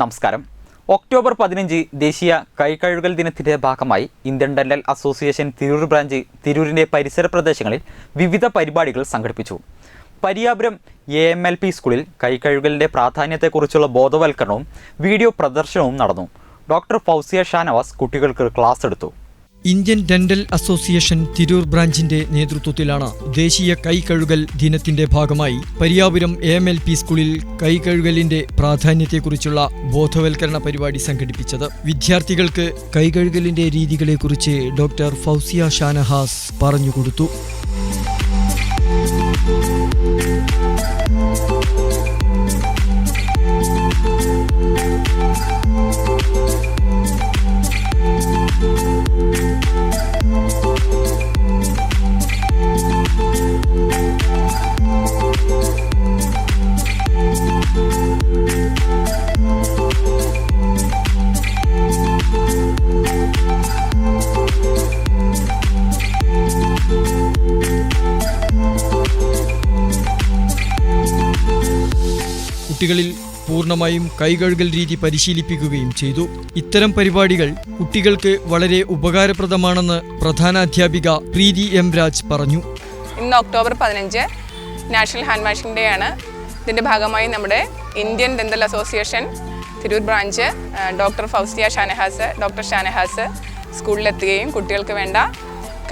നമസ്കാരം. ഒക്ടോബർ പതിനഞ്ച് ദേശീയ കൈകഴുകൽ ദിനത്തിന്റെ ഭാഗമായി Indian dental association Tirur branch തിരൂരിന്റെ പരിസര പ്രദേശങ്ങളിൽ വിവിധ പരിപാടികൾ സംഘടിപ്പിച്ചു. Pariyapuram A M L P സ്കൂളിൽ കൈകഴുകലിന്റെ പ്രാധാന്യത്തെക്കുറിച്ചുള്ള ബോധവൽക്കരണവും വീഡിയോ പ്രദർശനവും നടന്നു. ഡോക്ടർ ഫൗസിയ ഷാനവാസ് കുട്ടികൾക്ക് ക്ലാസ് എടുത്തു. ഇന്ത്യൻ ഡെന്റൽ അസോസിയേഷൻ തിരൂർ ബ്രാഞ്ചിന്റെ നേതൃത്വത്തിലാണ് ദേശീയ കൈകഴുകൽ ദിനത്തിന്റെ ഭാഗമായി പരിയാപുരം എ എൽ പി സ്കൂളിൽ കൈകഴുകലിന്റെ പ്രാധാന്യത്തെക്കുറിച്ചുള്ള ബോധവൽക്കരണ പരിപാടി സംഘടിപ്പിച്ചത്. വിദ്യാർത്ഥികൾക്ക് കൈകഴുകലിന്റെ രീതികളെക്കുറിച്ച് ഡോക്ടർ ഫൗസിയ ഷാനഹാസ് പറഞ്ഞുകൊടുത്തു കുട്ടികളിൽ പൂർണമായും കൈകഴുകൽ രീതി പരിശീലിപ്പിക്കുകയും ചെയ്തു. ഇത്തരം പരിപാടികൾ കുട്ടികൾക്ക് വളരെ ഉപകാരപ്രദമാണെന്ന് പ്രധാനാധ്യാപിക പ്രീതി എം രാജ് പറഞ്ഞു. ഇന്ന് ഒക്ടോബർ പതിനഞ്ച് നാഷണൽ ഹാൻഡ് വാഷിംഗ് ഡേ ആണ്. ഇതിന്റെ ഭാഗമായി നമ്മുടെ Indian dental association Tirur branch doctor Fousiya Shanahas doctor Shanahas സ്കൂളിലെത്തുകയും കുട്ടികൾക്ക് വേണ്ട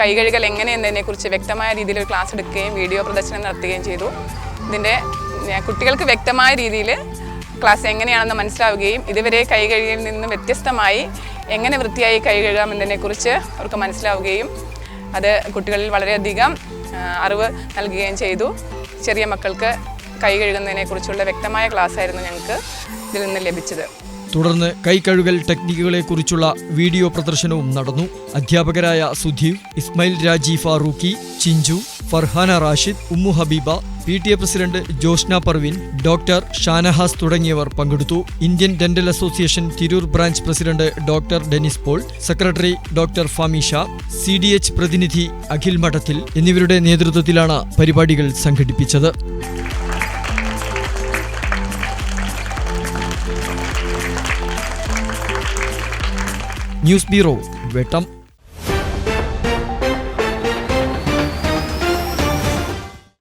കൈകഴുകൽ എങ്ങനെ എന്നതിനെക്കുറിച്ച് വ്യക്തമായ രീതിയിൽ ഒരു ക്ലാസ് എടുക്കുകയും വീഡിയോ പ്രദർശനം നടത്തുകയും ചെയ്തു. ഇതിന്റെ കുട്ടികൾക്ക് വ്യക്തമായ രീതിയിൽ ക്ലാസ് എങ്ങനെയാണെന്ന് മനസ്സിലാവുകയും ഇതുവരെ കൈ കഴുകിയിൽ നിന്ന് വ്യത്യസ്തമായി എങ്ങനെ വൃത്തിയായി കൈ കഴുകാം എന്നതിനെക്കുറിച്ച് അവർക്ക് മനസ്സിലാവുകയും അത് കുട്ടികളിൽ വളരെയധികം അറിവ് നൽകുകയും ചെയ്തു. ചെറിയ മക്കൾക്ക് കൈ കഴുകുന്നതിനെക്കുറിച്ചുള്ള വ്യക്തമായ ക്ലാസ് ആയിരുന്നു ഞങ്ങൾക്ക് ഇതിൽ നിന്ന് ലഭിച്ചത്. തുടർന്ന് കൈ കഴുകൽ ടെക്നിക്കുകളെക്കുറിച്ചുള്ള വീഡിയോ പ്രദർശനവും നടന്നു. അധ്യാപകരായ Sudheev Ismail Raji Farooqui Chinchu Farhana Rashid Ummu Habeeba P T A president Joshna Parveen doctor Shanahas തുടങ്ങിയവർ പങ്കെടുത്തു. Indian dental association Tirur branch president doctor Denis Paul secretary doctor Famisha C D H പ്രതിനിധി അഖിൽ മഠത്തിൽ എന്നിവരുടെ നേതൃത്വത്തിലാണ് പരിപാടികൾ സംഘടിപ്പിച്ചത്. News bureau Vettam.